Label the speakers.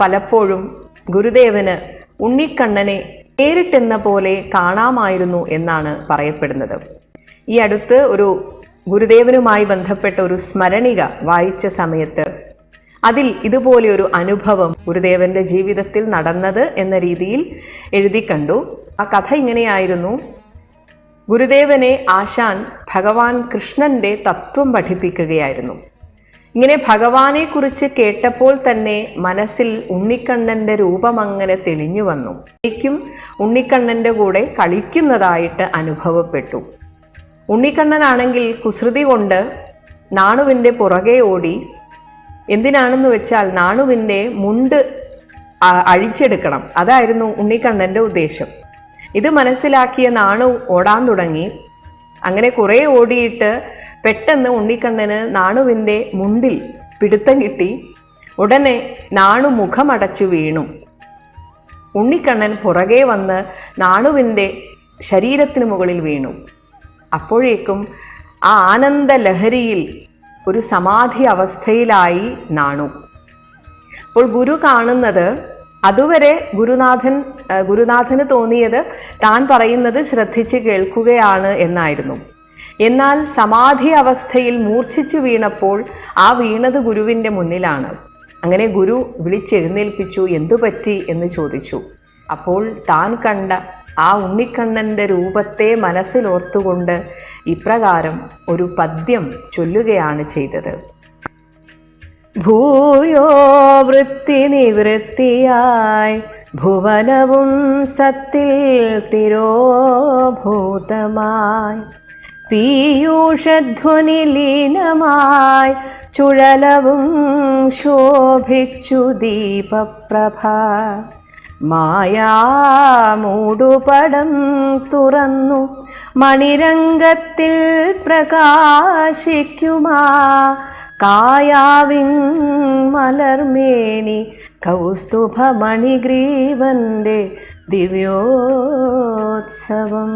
Speaker 1: പലപ്പോഴും ഗുരുദേവന് ഉണ്ണിക്കണ്ണനെ നേരിട്ടെന്ന പോലെ കാണാമായിരുന്നു എന്നാണ് പറയപ്പെടുന്നത്. ഈ അടുത്ത് ഒരു ഗുരുദേവനുമായി ബന്ധപ്പെട്ട ഒരു സ്മരണിക വായിച്ച സമയത്ത് അതിൽ ഇതുപോലെ ഒരു അനുഭവം ഗുരുദേവന്റെ ജീവിതത്തിൽ നടന്നത് എന്ന രീതിയിൽ എഴുതി കണ്ടു. ആ കഥ ഇങ്ങനെയായിരുന്നു. ഗുരുദേവനെ ആശാൻ ഭഗവാൻ കൃഷ്ണന്റെ തത്വം പഠിപ്പിക്കുകയായിരുന്നു. ഇങ്ങനെ ഭഗവാനെ കുറിച്ച് കേട്ടപ്പോൾ തന്നെ മനസ്സിൽ ഉണ്ണിക്കണ്ണന്റെ രൂപം അങ്ങനെ തെളിഞ്ഞു വന്നു. ശരിക്കും ഉണ്ണിക്കണ്ണന്റെ കൂടെ കളിക്കുന്നതായിട്ട് അനുഭവപ്പെട്ടു. ഉണ്ണിക്കണ്ണനാണെങ്കിൽ കുസൃതി കൊണ്ട് നാണുവിന്റെ പുറകെ ഓടി എന്തിനാണെന്ന് വെച്ചാൽ നാണുവിന്റെ മുണ്ട് അഴിച്ചെടുക്കണം. അതായിരുന്നു ഉണ്ണിക്കണ്ണന്റെ ഉദ്ദേശം. ഇത് മനസ്സിലാക്കിയ നാണു ഓടാൻ തുടങ്ങി. അങ്ങനെ കുറേ ഓടിയിട്ട് പെട്ടെന്ന് ഉണ്ണിക്കണ്ണന് നാണുവിന്റെ മുണ്ടിൽ പിടുത്തം കിട്ടി. ഉടനെ നാണു മുഖമടച്ചു വീണു. ഉണ്ണിക്കണ്ണൻ പുറകെ വന്ന് നാണുവിന്റെ ശരീരത്തിന് മുകളിൽ വീണു. അപ്പോഴേക്കും ആ ആനന്ദ ലഹരിയിൽ ഒരു സമാധി അവസ്ഥയിലായി നാണു. അപ്പോൾ ഗുരു കാണുന്നത് അതുവരെ ഗുരുനാഥൻ ഗുരുനാഥന് തോന്നിയത് താൻ പറയുന്നത് ശ്രദ്ധിച്ച് കേൾക്കുകയാണ് എന്നായിരുന്നു. എന്നാൽ സമാധി അവസ്ഥയിൽ മൂർച്ഛിച്ചു വീണപ്പോൾ ആ വീണത് ഗുരുവിന്റെ മുന്നിലാണ്. അങ്ങനെ ഗുരു വിളിച്ചെഴുന്നേൽപ്പിച്ചു എന്തു പറ്റി? എന്ന് ചോദിച്ചു. അപ്പോൾ താൻ കണ്ട ആ ഉണ്ണിക്കണ്ണന്റെ രൂപത്തെ മനസ്സിലോർത്തുകൊണ്ട് ഇപ്രകാരം ഒരു പദ്യം ചൊല്ലുകയാണ് ചെയ്തത്. ഭൂയോ വൃത്തി നിവൃത്തിയായി ഭുവനവും സത്തിൽ തിരോഭൂതമായി പീയൂഷധ്വനി ലീനമായി ചുഴലവും ശോഭിച്ചു ദീപപ്രഭ. മായാമൂടുപടം തുറന്നു മണിരംഗത്തിൽ പ്രകാശിക്കുമാ. കായാവിൻ മലർമേനി കൗസ്തുഭമണിഗ്രീവന്റെ ദിവ്യോത്സവം.